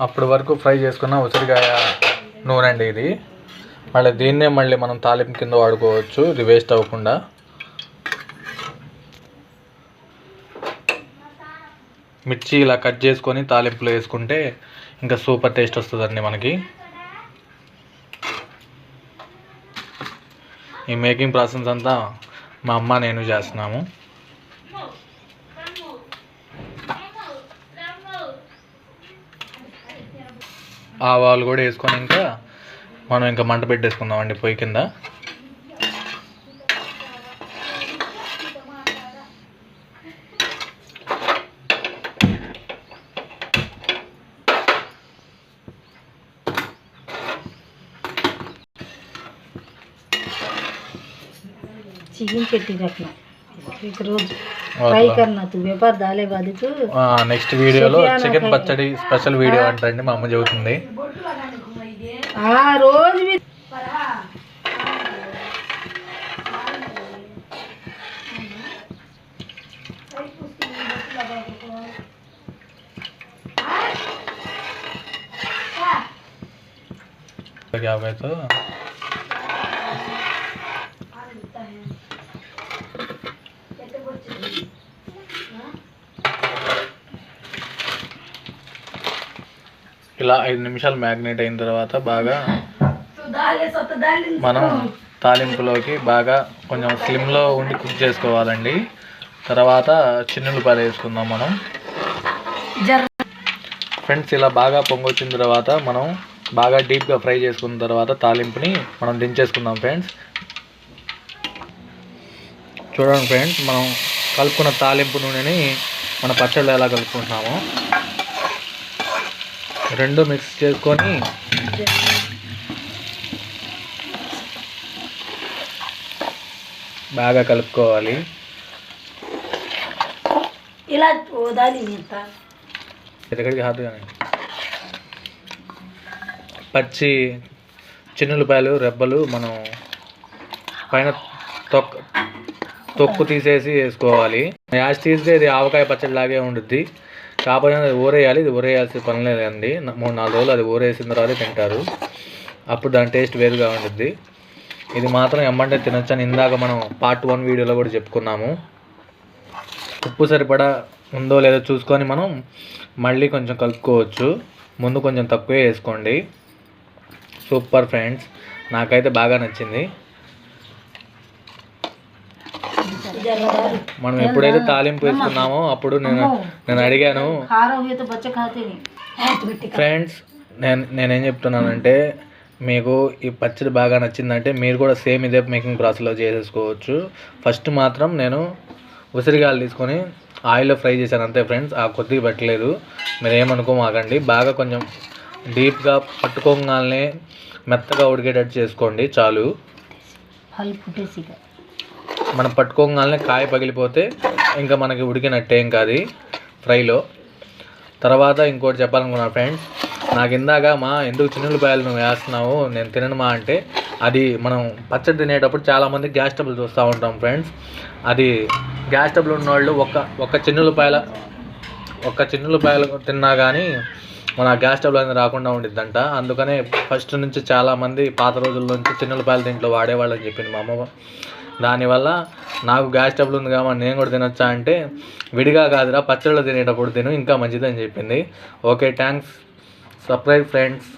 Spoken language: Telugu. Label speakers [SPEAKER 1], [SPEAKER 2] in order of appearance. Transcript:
[SPEAKER 1] అప్పటి వరకు ఫ్రై చేసుకున్న ఉసిరికాయ నూనె అండి ఇది. మళ్ళీ దీన్నే మళ్ళీ మనం తాలింపు కింద వాడుకోవచ్చు. ఇది వేస్ట్ అవ్వకుండా. మిర్చి ఇలా కట్ చేసుకొని తాలింపులో వేసుకుంటే ఇంకా సూపర్ టేస్ట్ వస్తుందండి మనకి. ఈ మేకింగ్ ప్రాసెస్ అంతా మా అమ్మ నేను చేస్తున్నాము. ఆవాలు కూడా వేసుకొని ఇంకా మనం ఇంకా మంట పెట్టేసుకుందామండి పొయ్యి కింద.
[SPEAKER 2] చికెన్ చట్నీ చెప్పిన रोज फ्राई करना तू व्यापार दाले बाद तू
[SPEAKER 1] నెక్స్ట్ వీడియోలో చికెన్ పచ్చడి స్పెషల్ వీడియో అంటండి మా అమ్మ చెబుతుంది
[SPEAKER 2] हाँ रोज भी
[SPEAKER 1] क्या हुआ तो ఇలా ఐదు నిమిషాలు మ్యాగ్నేట్ అయిన తర్వాత బాగా మనం తాలింపులోకి బాగా కొంచెం స్లిమ్లో ఉండి కుక్ చేసుకోవాలండి. తర్వాత చిన్నులపాయలు వేసుకుందాం మనం. ఫ్రెండ్స్ ఇలా బాగా పొంగొచ్చిన తర్వాత మనం బాగా డీప్గా ఫ్రై చేసుకున్న తర్వాత తాలింపుని మనం దించేసుకుందాం ఫ్రెండ్స్. చూడండి ఫ్రెండ్స్ మనం కలుపుకున్న తాలింపు నూనెని మన పచ్చళ్ళు ఎలా కలుపుకుంటున్నామో. రెండు మిక్స్ చేసుకొని బాగా కలుపుకోవాలి.
[SPEAKER 2] ఇలా
[SPEAKER 1] ఎక్కడికి కానీ. పచ్చి చిన్నులపాయలు రెబ్బలు మనం పైన తొక్క తొక్కు తీసేసి వేసుకోవాలి. యాజ్ తీస్తే ఇది ఆవకాయ పచ్చడి లాగే ఉండుద్ది. కాకపోతే అది ఊరేయాలి ఇది ఊరేయాల్సిన పని లేదండి. మూడు నాలుగు రోజులు అది ఊరేసిన తర్వాత తింటారు. అప్పుడు దాని టేస్ట్ వేరుగా ఉంటుంది ఇది మాత్రం ఎమ్మంటే తినొచ్చని ఇందాక మనం పార్ట్ వన్ వీడియోలో కూడా చెప్పుకున్నాము. ఉప్పు సరిపడా ఉందో లేదో చూసుకొని మనం మళ్ళీ కొంచెం కలుపుకోవచ్చు. ముందు కొంచెం తక్కువే వేసుకోండి. సూపర్ ఫ్రెండ్స్ నాకైతే బాగా నచ్చింది. మనం ఎప్పుడైతే తాలింపు వేసుకున్నామో అప్పుడు నేను నేను అడిగాను. ఫ్రెండ్స్ నేను నేనేం చెప్తున్నానంటే మీకు ఈ పచ్చడి బాగా నచ్చిందంటే మీరు కూడా సేమ్ ఇదే మేకింగ్ ప్రాసెస్లో చేసేసుకోవచ్చు. ఫస్ట్ మాత్రం నేను ఉసిరిగాయలు తీసుకొని ఆయిల్లో ఫ్రై చేశాను అంతే ఫ్రెండ్స్ ఆ కొద్దిగా పెట్టలేదు. మీరు ఏమనుకోమాకండి బాగా కొంచెం డీప్గా పట్టుకోగానే మెత్తగా ఉడికేటట్టు చేసుకోండి. చాలు. మనం పట్టుకోగానే కాయ పగిలిపోతే ఇంకా మనకి ఉడికినట్టే ఇంకా అది ఫ్రైలో. తర్వాత ఇంకోటి చెప్పాలనుకున్నా ఫ్రెండ్స్ నాకు ఇందాక మా ఎందుకు చిన్నులపాయలు నువ్వు వేస్తున్నావు నేను తినను మా అంటే అది మనం పచ్చడి తినేటప్పుడు చాలామంది గ్యాస్ ట్రబుల్ చూస్తూ ఉంటాం ఫ్రెండ్స్. అది గ్యాస్ ట్రబుల్ ఉన్నవాళ్ళు ఒక్క ఒక్క చిన్నులపాయల ఒక్క చిన్నులపాయలు తిన్నా కానీ మన గ్యాస్ ట్రబుల్ అనేది రాకుండా ఉండిద్దంట. అందుకనే ఫస్ట్ నుంచి చాలామంది పాత రోజుల నుంచి చిన్నులపాయలు దీంట్లో వాడేవాళ్ళని చెప్పింది మా అమ్మ. దానివల్ల నాకు గ్యాస్ ట్రబుల్ ఉంది కాబట్టి నేను కూడా తినొచ్చా అంటే విడిగా కాదురా పచ్చళ్ళు తినేటప్పుడు తిను ఇంకా మంచిదని చెప్పింది. Okay thanks subscribe friends